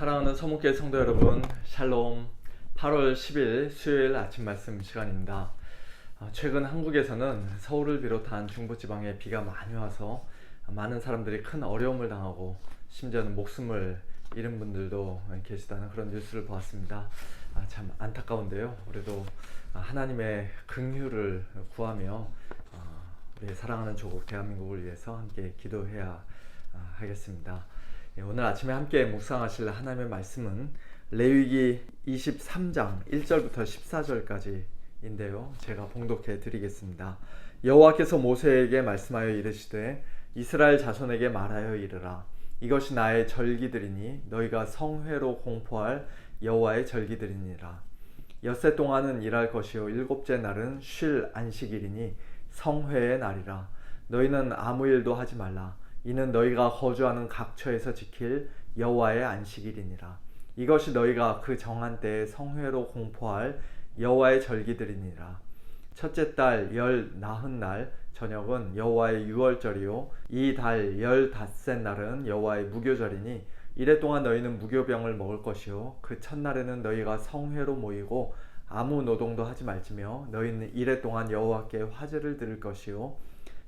사랑하는 서목교회 성도 여러분, 샬롬. 8월 10일 수요일 아침 말씀 시간입니다. 아, 최근 한국에서는 서울을 비롯한 중부지방에 비가 많이 와서 많은 사람들이 큰 어려움을 당하고 심지어는 목숨을 잃은 분들도 계시다는 그런 뉴스를 보았습니다. 아, 참 안타까운데요. 그래도 하나님의 긍휼을 구하며 아, 우리 사랑하는 조국 대한민국을 위해서 함께 기도해야 아, 하겠습니다. 예, 오늘 아침에 함께 묵상하실 하나님의 말씀은 레위기 23장 1절부터 14절까지인데요. 제가 봉독해 드리겠습니다. 여호와께서 모세에게 말씀하여 이르시되 이스라엘 자손에게 말하여 이르라 이것이 나의 절기들이니 너희가 성회로 공포할 여호와의 절기들이니라 엿새 동안은 일할 것이요 일곱째 날은 쉴 안식일이니 성회의 날이라 너희는 아무 일도 하지 말라 이는 너희가 거주하는 각처에서 지킬 여호와의 안식일이니라. 이것이 너희가 그 정한 때에 성회로 공포할 여호와의 절기들이니라. 첫째 달 열 나흔 날 저녁은 여호와의 유월절이요 이 달 열 닷새 날은 여호와의 무교절이니 이래 동안 너희는 무교병을 먹을 것이요 그 첫날에는 너희가 성회로 모이고 아무 노동도 하지 말지며 너희는 이래 동안 여호와께 화제를 드릴 것이요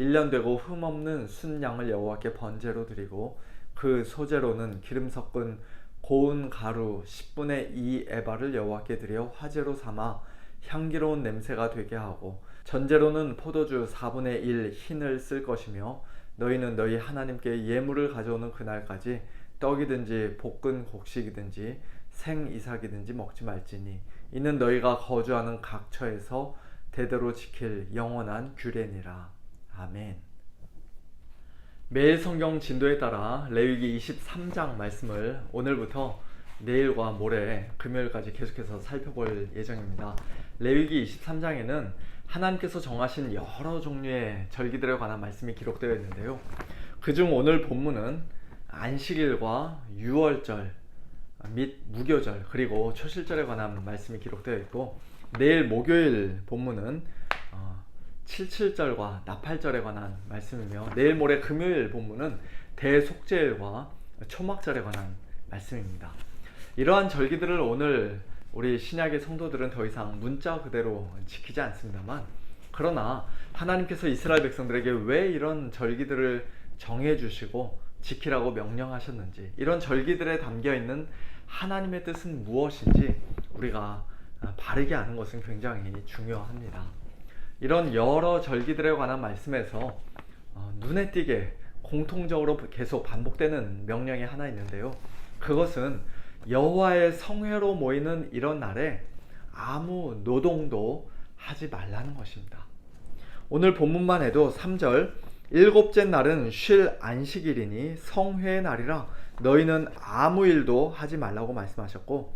1년 되고 흠없는 순양을 여호와께 번제로 드리고 그 소제로는 기름 섞은 고운 가루 10분의 2 에바를 여호와께 드려 화제로 삼아 향기로운 냄새가 되게 하고 전제로는 포도주 4분의 1 흰을 쓸 것이며 너희는 너희 하나님께 예물을 가져오는 그날까지 떡이든지 볶은 곡식이든지 생 이삭이든지 먹지 말지니 이는 너희가 거주하는 각처에서 대대로 지킬 영원한 규례니라. 아멘. 매일 성경 진도에 따라 레위기 23장 말씀을 오늘부터 내일과 모레 금요일까지 계속해서 살펴볼 예정입니다. 레위기 23장에는 하나님께서 정하신 여러 종류의 절기들에 관한 말씀이 기록되어 있는데요. 그중 오늘 본문은 안식일과 유월절 및 무교절 그리고 초실절에 관한 말씀이 기록되어 있고 내일 목요일 본문은 77절과 나팔절에 관한 말씀이며 내일 모레 금요일 본문은 대속죄일과 초막절에 관한 말씀입니다. 이러한 절기들을 오늘 우리 신약의 성도들은 더 이상 문자 그대로 지키지 않습니다만 그러나 하나님께서 이스라엘 백성들에게 왜 이런 절기들을 정해 주시고 지키라고 명령하셨는지 이런 절기들에 담겨 있는 하나님의 뜻은 무엇인지 우리가 바르게 아는 것은 굉장히 중요합니다. 이런 여러 절기들에 관한 말씀에서 어, 눈에 띄게 공통적으로 계속 반복되는 명령이 하나 있는데요. 그것은 여호와의 성회로 모이는 이런 날에 아무 노동도 하지 말라는 것입니다. 오늘 본문만 해도 3절 일곱째 날은 쉴 안식일이니 성회의 날이라 너희는 아무 일도 하지 말라고 말씀하셨고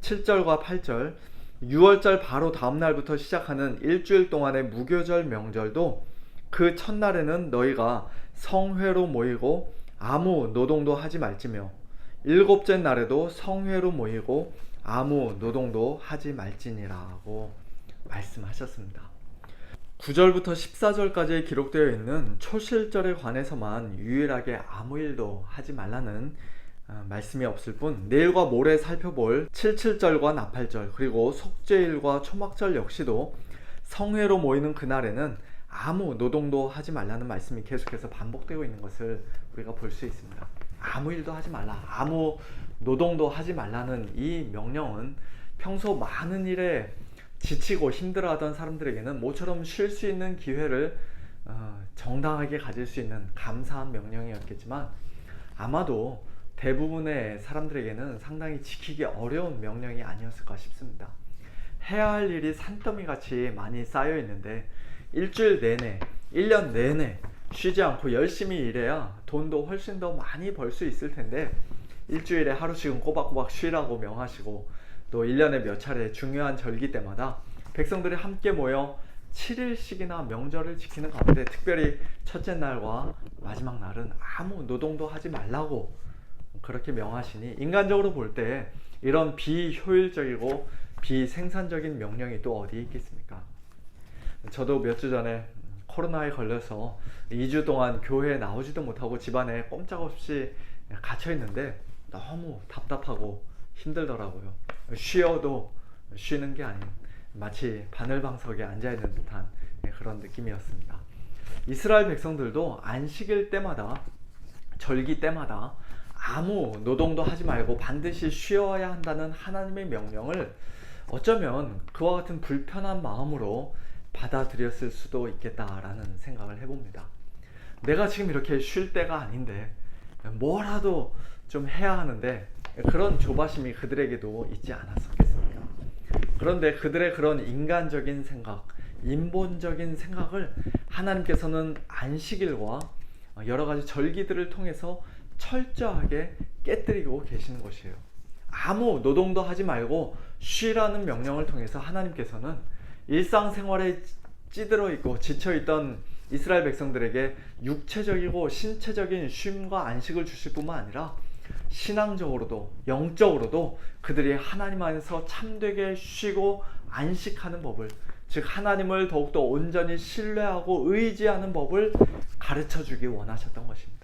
7절과 8절 6월절 바로 다음 날부터 시작하는 일주일 동안의 무교절 명절도 그 첫날에는 너희가 성회로 모이고 아무 노동도 하지 말지며 일곱째 날에도 성회로 모이고 아무 노동도 하지 말지니라고 말씀하셨습니다. 9절부터 14절까지 기록되어 있는 초실절에 관해서만 유일하게 아무 일도 하지 말라는 아, 말씀이 없을 뿐 내일과 모레 살펴볼 77절과 나팔절 그리고 속죄일과 초막절 역시도 성회로 모이는 그날에는 아무 노동도 하지 말라는 말씀이 계속해서 반복되고 있는 것을 우리가 볼 수 있습니다. 아무 일도 하지 말라. 아무 노동도 하지 말라는 이 명령은 평소 많은 일에 지치고 힘들어하던 사람들에게는 모처럼 쉴 수 있는 기회를 어, 정당하게 가질 수 있는 감사한 명령이었겠지만 아마도 대부분의 사람들에게는 상당히 지키기 어려운 명령이 아니었을까 싶습니다. 해야 할 일이 산더미 같이 많이 쌓여 있는데 일주일 내내, 1년 내내 쉬지 않고 열심히 일해야 돈도 훨씬 더 많이 벌 수 있을 텐데 일주일에 하루씩은 꼬박꼬박 쉬라고 명하시고 또 1년에 몇 차례 중요한 절기 때마다 백성들이 함께 모여 7일씩이나 명절을 지키는 가운데 특별히 첫째 날과 마지막 날은 아무 노동도 하지 말라고 그렇게 명하시니 인간적으로 볼 때 이런 비효율적이고 비생산적인 명령이 또 어디에 있겠습니까? 저도 몇 주 전에 코로나에 걸려서 2주 동안 교회에 나오지도 못하고 집안에 꼼짝없이 갇혀 있는데 너무 답답하고 힘들더라고요. 쉬어도 쉬는 게 아닌 마치 바늘방석에 앉아 있는 듯한 그런 느낌이었습니다. 이스라엘 백성들도 안식일 때마다 절기 때마다 아무 노동도 하지 말고 반드시 쉬어야 한다는 하나님의 명령을 어쩌면 그와 같은 불편한 마음으로 받아들였을 수도 있겠다라는 생각을 해봅니다. 내가 지금 이렇게 쉴 때가 아닌데 뭐라도 좀 해야 하는데 그런 조바심이 그들에게도 있지 않았었겠습니까? 그런데 그들의 그런 인간적인 생각, 인본적인 생각을 하나님께서는 안식일과 여러 가지 절기들을 통해서 철저하게 깨뜨리고 계시는 것이에요. 아무 노동도 하지 말고 쉬라는 명령을 통해서 하나님께서는 일상생활에 찌들어 있고 지쳐 있던 이스라엘 백성들에게 육체적이고 신체적인 쉼과 안식을 주실 뿐만 아니라 신앙적으로도 영적으로도 그들이 하나님 안에서 참되게 쉬고 안식하는 법을 즉 하나님을 더욱더 온전히 신뢰하고 의지하는 법을 가르쳐 주기 원하셨던 것입니다.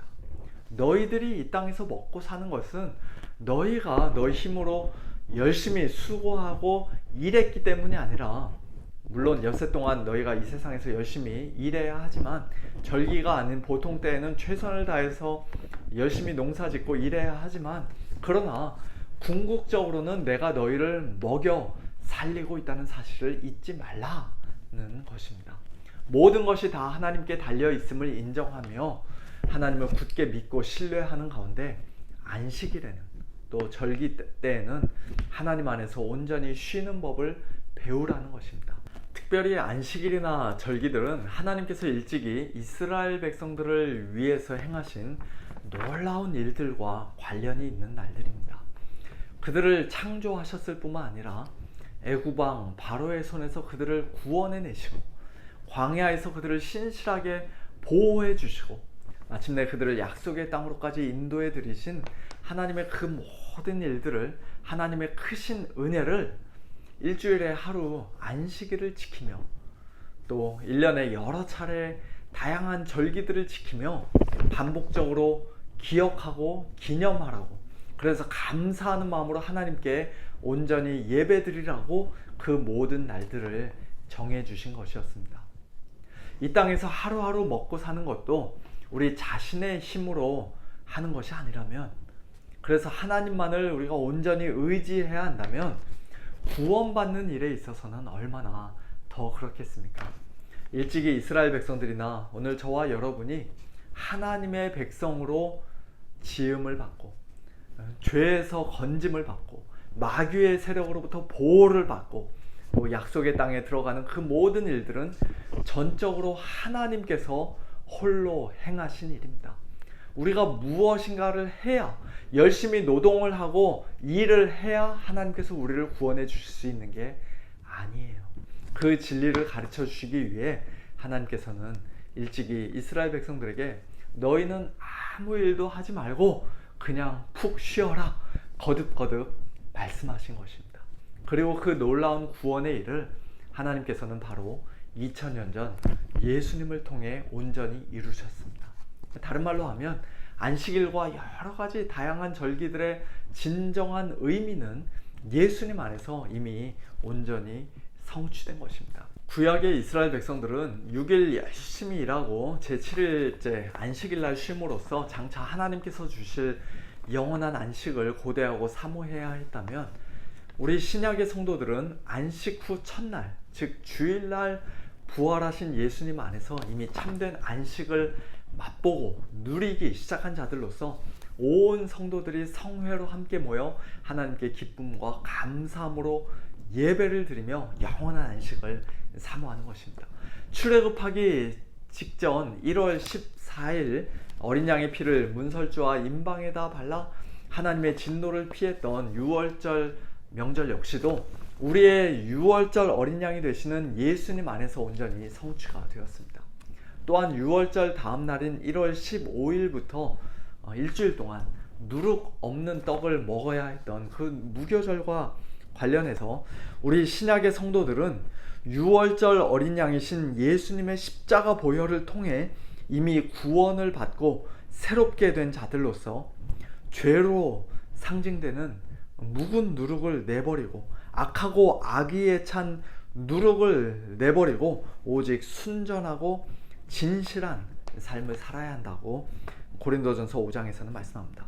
너희들이 이 땅에서 먹고 사는 것은 너희가 너희 힘으로 열심히 수고하고 일했기 때문이 아니라 물론 엿새 동안 너희가 이 세상에서 열심히 일해야 하지만 절기가 아닌 보통 때에는 최선을 다해서 열심히 농사 짓고 일해야 하지만 그러나 궁극적으로는 내가 너희를 먹여 살리고 있다는 사실을 잊지 말라는 것입니다. 모든 것이 다 하나님께 달려 있음을 인정하며 하나님을 굳게 믿고 신뢰하는 가운데 안식일에는 또 절기 때에는 하나님 안에서 온전히 쉬는 법을 배우라는 것입니다. 특별히 안식일이나 절기들은 하나님께서 일찍이 이스라엘 백성들을 위해서 행하신 놀라운 일들과 관련이 있는 날들입니다. 그들을 창조하셨을 뿐만 아니라 애구방 바로의 손에서 그들을 구원해 내시고 광야에서 그들을 신실하게 보호해 주시고 마침내 그들을 약속의 땅으로까지 인도해 드리신 하나님의 그 모든 일들을 하나님의 크신 은혜를 일주일에 하루 안식일을 지키며 또 1년에 여러 차례 다양한 절기들을 지키며 반복적으로 기억하고 기념하라고 그래서 감사하는 마음으로 하나님께 온전히 예배드리라고 그 모든 날들을 정해 주신 것이었습니다. 이 땅에서 하루하루 먹고 사는 것도 우리 자신의 힘으로 하는 것이 아니라면 그래서 하나님만을 우리가 온전히 의지해야 한다면 구원받는 일에 있어서는 얼마나 더 그렇겠습니까? 일찍이 이스라엘 백성들이나 오늘 저와 여러분이 하나님의 백성으로 지음을 받고 죄에서 건짐을 받고 마귀의 세력으로부터 보호를 받고 또 약속의 땅에 들어가는 그 모든 일들은 전적으로 하나님께서 홀로 행하신 일입니다. 우리가 무엇인가를 해야 열심히 노동을 하고 일을 해야 하나님께서 우리를 구원해 주실 수 있는 게 아니에요. 그 진리를 가르쳐 주시기 위해 하나님께서는 일찍이 이스라엘 백성들에게 너희는 아무 일도 하지 말고 그냥 푹 쉬어라 거듭거듭 말씀하신 것입니다. 그리고 그 놀라운 구원의 일을 하나님께서는 바로 2000년 전 예수님을 통해 온전히 이루셨습니다. 다른 말로 하면 안식일과 여러 가지 다양한 절기들의 진정한 의미는 예수님 안에서 이미 온전히 성취된 것입니다. 구약의 이스라엘 백성들은 6일 열심히 일하고 제7일째 안식일 날 쉼으로써 장차 하나님께서 주실 영원한 안식을 고대하고 사모해야 했다면 우리 신약의 성도들은 안식 후 첫날, 즉 주일날 부활하신 예수님 안에서 이미 참된 안식을 맛보고 누리기 시작한 자들로서 온 성도들이 성회로 함께 모여 하나님께 기쁨과 감사함으로 예배를 드리며 영원한 안식을 사모하는 것입니다. 출애굽하기 직전 1월 14일 어린 양의 피를 문설주와 임방에다 발라 하나님의 진노를 피했던 6월절 명절 역시도 우리의 6월절 어린 양이 되시는 예수님 안에서 온전히 성취가 되었습니다. 또한 6월절 다음 날인 1월 15일부터 어, 일주일 동안 누룩 없는 떡을 먹어야 했던 그 무교절과 관련해서 우리 신약의 성도들은 6월절 어린 양이신 예수님의 십자가 보혈을 통해 이미 구원을 받고 새롭게 된 자들로서 죄로 상징되는 묵은 누룩을 내버리고 악하고 악의에 찬 누룩을 내버리고 오직 순전하고 진실한 삶을 살아야 한다고 고린도전서 5장에서는 말씀합니다.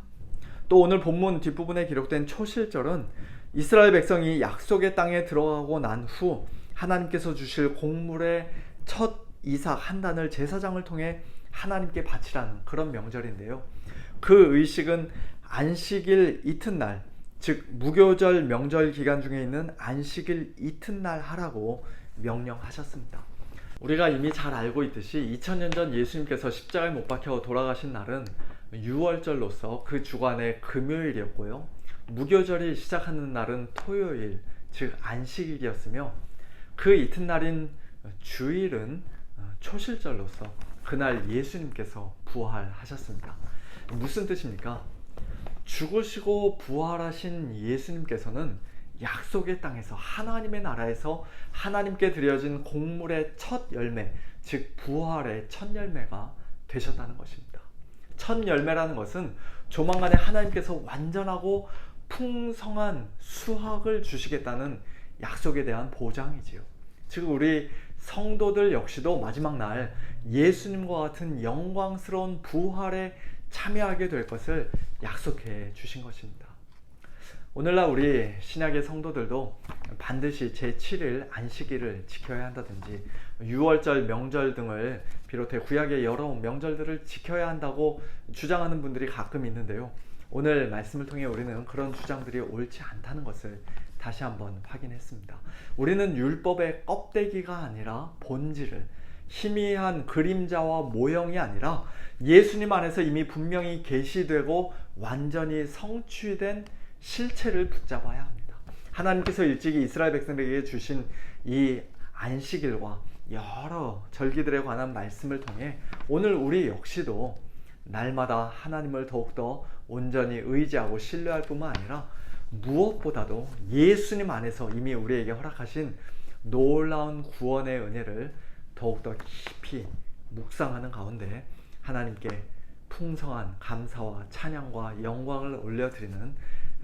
또 오늘 본문 뒷부분에 기록된 초실절은 이스라엘 백성이 약속의 땅에 들어가고 난 후 하나님께서 주실 곡물의 첫 이삭 한 단을 제사장을 통해 하나님께 바치라는 그런 명절인데요. 그 의식은 안식일 이튿날, 즉 무교절 명절 기간 중에 있는 안식일 이튿날 하라고 명령하셨습니다. 우리가 이미 잘 알고 있듯이 2000년 전 예수님께서 십자가에 못 박혀 돌아가신 날은 6월절로서 그 주간의 금요일이었고요. 무교절이 시작하는 날은 토요일, 즉 안식일이었으며 그 이튿날인 주일은 초실절로서 그날 예수님께서 부활하셨습니다. 무슨 뜻입니까? 죽으시고 부활하신 예수님께서는 약속의 땅에서 하나님의 나라에서 하나님께 드려진 곡물의 첫 열매, 즉 부활의 첫 열매가 되셨다는 것입니다. 첫 열매라는 것은 조만간에 하나님께서 완전하고 풍성한 수확을 주시겠다는 약속에 대한 보장이지요. 즉 우리 성도들 역시도 마지막 날 예수님과 같은 영광스러운 부활에 참여하게 될 것을 약속해 주신 것입니다. 오늘날 우리 신약의 성도들도 반드시 제7일 안식일을 지켜야 한다든지 6월절 명절 등을 비롯해 구약의 여러 명절들을 지켜야 한다고 주장하는 분들이 가끔 있는데요. 오늘 말씀을 통해 우리는 그런 주장들이 옳지 않다는 것을 다시 한번 확인했습니다. 우리는 율법의 껍데기가 아니라 본질을 희미한 그림자와 모형이 아니라 예수님 안에서 이미 분명히 계시되고 완전히 성취된 실체를 붙잡아야 합니다. 하나님께서 일찍이 이스라엘 백성들에게 주신 이 안식일과 여러 절기들에 관한 말씀을 통해 오늘 우리 역시도 날마다 하나님을 더욱더 온전히 의지하고 신뢰할 뿐만 아니라 무엇보다도 예수님 안에서 이미 우리에게 허락하신 놀라운 구원의 은혜를 더욱더 깊이 묵상하는 가운데 하나님께 풍성한 감사와 찬양과 영광을 올려드리는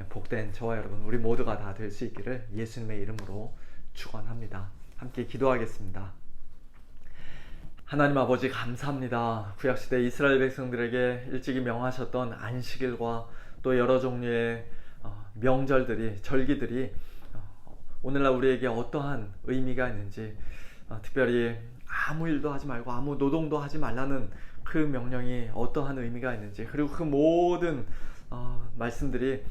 복된 저와 여러분 우리 모두가 다 될 수 있기를 예수님의 이름으로 축원합니다. 함께 기도하겠습니다. 하나님 아버지 감사합니다. 구약 시대 이스라엘 백성들에게 일찍이 명하셨던 안식일과 또 여러 종류의 어, 명절들이 절기들이 어, 오늘날 우리에게 어떠한 의미가 있는지 어, 특별히 아무 일도 하지 말고 아무 노동도 하지 말라는 그 명령이 어떠한 의미가 있는지 그리고 그 모든 말씀들이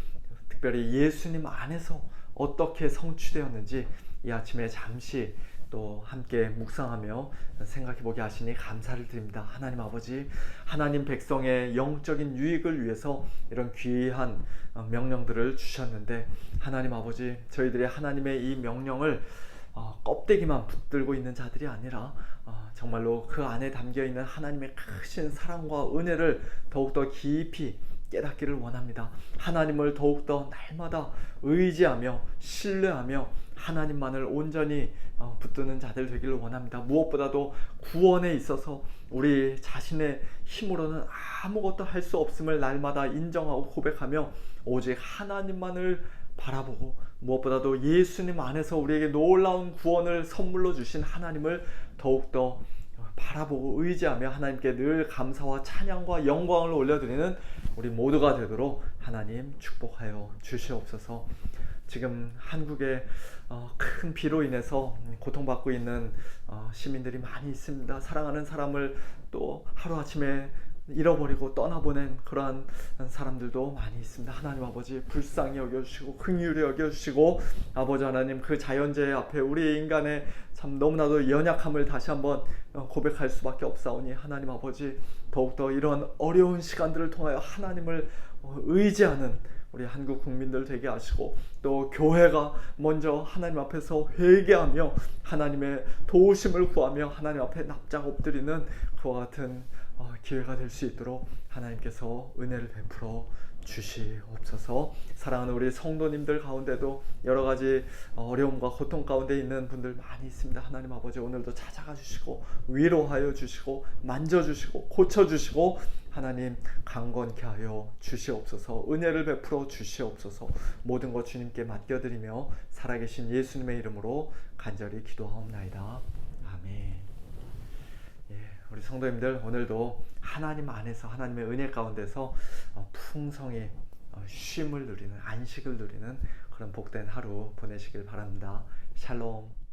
특별히 예수님 안에서 어떻게 성취되었는지 이 아침에 잠시 또 함께 묵상하며 생각해 보게 하시니 감사를 드립니다. 하나님 아버지, 하나님 백성의 영적인 유익을 위해서 이런 귀한 어, 명령들을 주셨는데 하나님 아버지, 저희들이 하나님의 이 명령을 어, 껍데기만 붙들고 있는 자들이 아니라 어, 정말로 그 안에 담겨 있는 하나님의 크신 사랑과 은혜를 더욱더 깊이 깨닫기를 원합니다. 하나님을 더욱더 날마다 의지하며 신뢰하며 하나님만을 온전히 어, 붙드는 자들 되기를 원합니다. 무엇보다도 구원에 있어서 우리 자신의 힘으로는 아무것도 할 수 없음을 날마다 인정하고 고백하며 오직 하나님만을 바라보고 무엇보다도 예수님 안에서 우리에게 놀라운 구원을 선물로 주신 하나님을 더욱더 바라보고 의지하며 하나님께 늘 감사와 찬양과 영광을 올려드리는 우리 모두가 되도록 하나님 축복하여 주시옵소서. 지금 한국에 어, 큰 비로 인해서 고통받고 있는 어, 시민들이 많이 있습니다. 사랑하는 사람을 또 하루아침에 잃어버리고 떠나보낸 그러한 사람들도 많이 있습니다. 하나님 아버지 불쌍히 여겨주시고 긍휼히 여겨주시고 아버지 하나님 그 자연재해 앞에 우리 인간의 참 너무나도 연약함을 다시 한번 고백할 수밖에 없사오니 하나님 아버지 더욱더 이런 어려운 시간들을 통하여 하나님을 의지하는 우리 한국 국민들 되게 하시고 또 교회가 먼저 하나님 앞에서 회개하며 하나님의 도우심을 구하며 하나님 앞에 납작 엎드리는 그와 같은 어, 기회가 될 수 있도록 하나님께서 은혜를 베풀어 주시옵소서. 사랑하는 우리 성도님들 가운데도 여러 가지 어려움과 고통 가운데 있는 분들 많이 있습니다. 하나님 아버지 오늘도 찾아가 주시고 위로하여 주시고 만져 주시고 고쳐 주시고 하나님 강건케 하여 주시옵소서. 은혜를 베풀어 주시옵소서. 모든 것 주님께 맡겨 드리며 살아계신 예수님의 이름으로 간절히 기도하옵나이다. 아멘. 예, 우리 성도님들 오늘도 하나님 안에서 하나님의 은혜 가운데서 어, 풍성히 어, 쉼을 누리는 안식을 누리는 그런 복된 하루 보내시길 바랍니다. 샬롬.